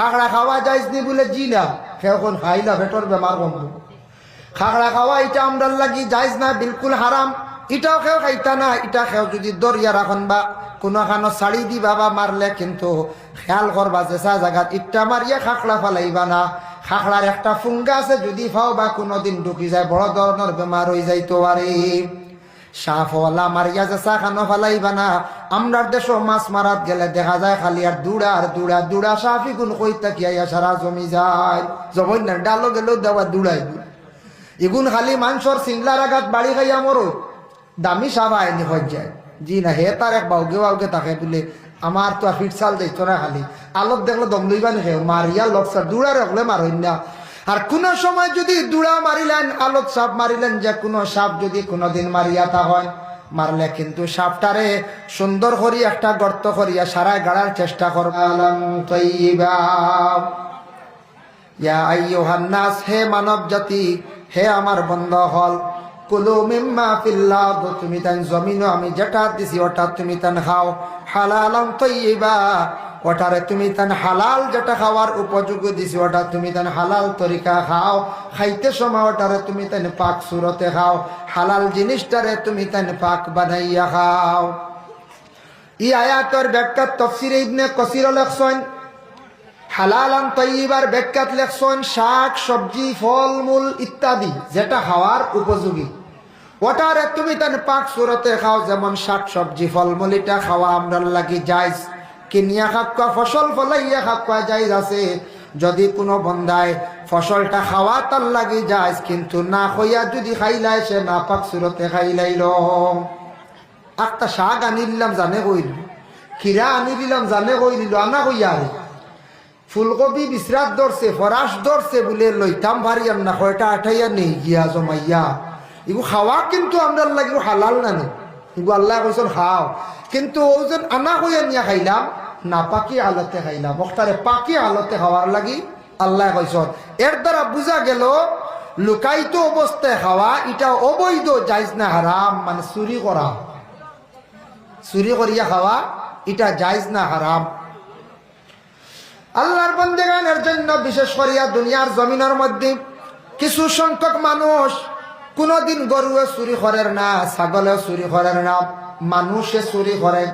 খাগড়া খাওয়া যাইস নি বলে জি না। কেউ কোন খাই না পেটর বেমার কম খাগড়া খাওয়া এটা আমরার লাগি যাইজ না, বিলকুল হারাম। এটাও কেউ খাইতা না, এটা কেউ যদি দরিয়া রাখন বা কোনো খানো শাড়ি দিবা বা মারলে কিন্তু খেয়াল করবা যে সা জায়গাত ইটটা মারিয়া খাকড়া ফালাইবা না। খাকড়ার একটা ফুঙ্গা আছে, যদি ফাও বা কোনোদিন ঢুকি যায়, বড় ধরনের বেমার হয়ে যাইতো পারে চা না মাছ গেলে দেখা যায় খালি দুড়া দুড়া দুড়া জমি যায়। গেলেও দেওয়া ইগুন খালি দামি সাবা আইনি হয়ে যায়। জি না, হে তার এক বাউকে বাউকে তাকে বলে, আমার তো আর ফিট দিত না খালি। আলোক দেখলে দম লইবা নি মারিয়া লক্সার দূরা রাখলে মারইন না। আর কোন সময় যদি দূরা মারিলেন, আলোক সাপ মারিলেন, যে কোনো সাপ যদি কোনোদিন মারিয়া তা হয়, মারলে কিন্তু সাপটারে সুন্দর করি একটা গর্ত করিয়া সারায় গাড়ার চেষ্টা করবালাম হে মানব জাতি হে আমার বন্ধ হল তুমি তান জমিনও আমি যেটা দিছি, ওটা তুমি তান খাও। হালালাম তৈবা ওটারে তুমি তান হালাল যেটা খাওয়ার উপযোগী দিছি, ওটা তুমি তান হালাল তরিকা খাও। খাইতে সময় ওটারে তুমি তান পাক সুরতে খাও। হালাল জিনিসটারে তুমি তান পাক বানাইয়া খাও। ই আয়াতর ব্যাখ্যা তফসির ইবনে কসির লেখছেন, হালালান তৈবার ব্যাখ্যাত লেখছেন, শাক, সবজি, ফল, মূল ইত্যাদি যেটা খাওয়ার উপযোগী। ওটারে তুমি তান পাক সুরতে খাও, যেমন শাক, সবজি ফলমূল এটা খাওয়া আমরা লাগি যাইজ কিনিয়া খাক্কা ফসল ফলাইয়া খাক্কা যাইজ আছে। যদি কোনো বন্ধায় ফসলটা খাওয়া তার লাগি যায় কিন্তু না হইয়া যদি খাইলাই, সে না পাক সুরতে খাইলাইল। একটা শাক আনি দিলাম জানে কইল খিরা আনি দিলাম জানে কই দিল আনা কইয়া ফুলকপি বিশ্রাত ধরছে, ফরাস ধরছে বলে লইতাম ভারিয়াম না কয়টা আঠাইয়া নেই গিয়া জমাইয়া। এগু খাওয়া কিন্তু আমরা লাগিব হালাল নানি। এগু আল্লাহ কৈছেন খাও। কিন্তু ও যেন আনা কইয়া নিয়া খাইলাম না পাকি আলতে খাইলাম অক্তারে পাকি আলতে খাওয়ার লাগি আল্লাহ কৈছেন। এর দ্বারা বুঝা গেল লুকাইতো অবস্থায় খাওয়া এটা অবৈধ যাইজ না, হারাম মানে চুরি করা। চুরি করিয়া খাওয়া এটা যাইজ না, হারাম। আল্লাহর বন্দেগানের জন্য, বিশেষ করিয়া দুনিয়ার জমিনের মধ্যে কিছু সংখ্যক মানুষ কোনোদিন গরুয়ে চুরি করেন না ছাগলে চুরি করেন না, মানুষে চুরি করে।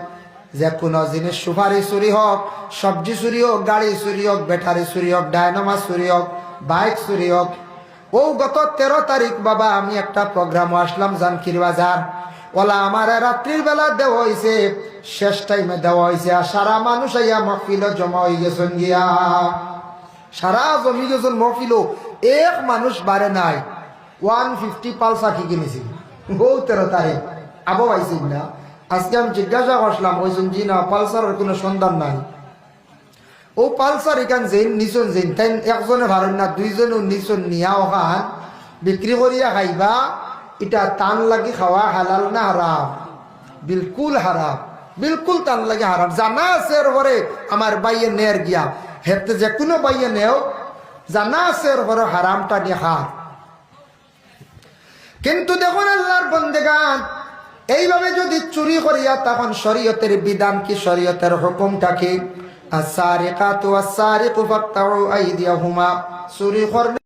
যে কোনো জিনিস সুপারি চুরি হোক, সবজি চুরি হোক, গাড়ি চুরি হোক, ব্যাটারি চুরি হোক ডায়নামা চুরি হোক, বাইক চুরি হোক। ও, গত তেরো তারিখ বাবা আমি একটা প্রোগ্রাম আসলাম, জানকির বাজার। ওলা আমার রাত্রির বেলা দেওয়া হয়েছে শেষ টাইমে দেওয়া হয়েছে আর সারা মানুষ আইয়া মহফিল জমা হয়ে গেছেন গিয়া। সারা জমি গেছেন মহফিল, এক মানুষ বাড়ে নাই। ওয়ান ফিফটি পালসা কি কিনেছি? ও, তেরো তারিখ। আবো আইসি না। আজকে আমি জিজ্ঞাসা করলাম ওইজন জি না পালসারের কোনো সন্ধান নাই। ও পালসার এখান যেন নিচন যেন তাই একজনে ভারেন না দুইজনে নিচন নিয়া ওখান বিক্রি করিয়া খাইবা, এটা টান লাগি খাওয়া হালাল না হারাম? বিলকুল হারাম। বিলকুল টান লাগে হারাম। জানা আছে এর পরে আমার বাইয়ে নেয়ার গিয়া। হেতে যে কোনো বাইয়ে নেও, জানা আছে এর পরে হারামটা নিয়ে খা। কিন্তু দেখুন আল্লাহর বন্দেগান এইভাবে যদি চুরি করিয়া, তখন শরীয়তের বিধান কি? শরীয়তের হুকুমটা কি? আসারিকাতু আসারিকু ফাকতাউ আইদিয়াহুমা। চুরি করলে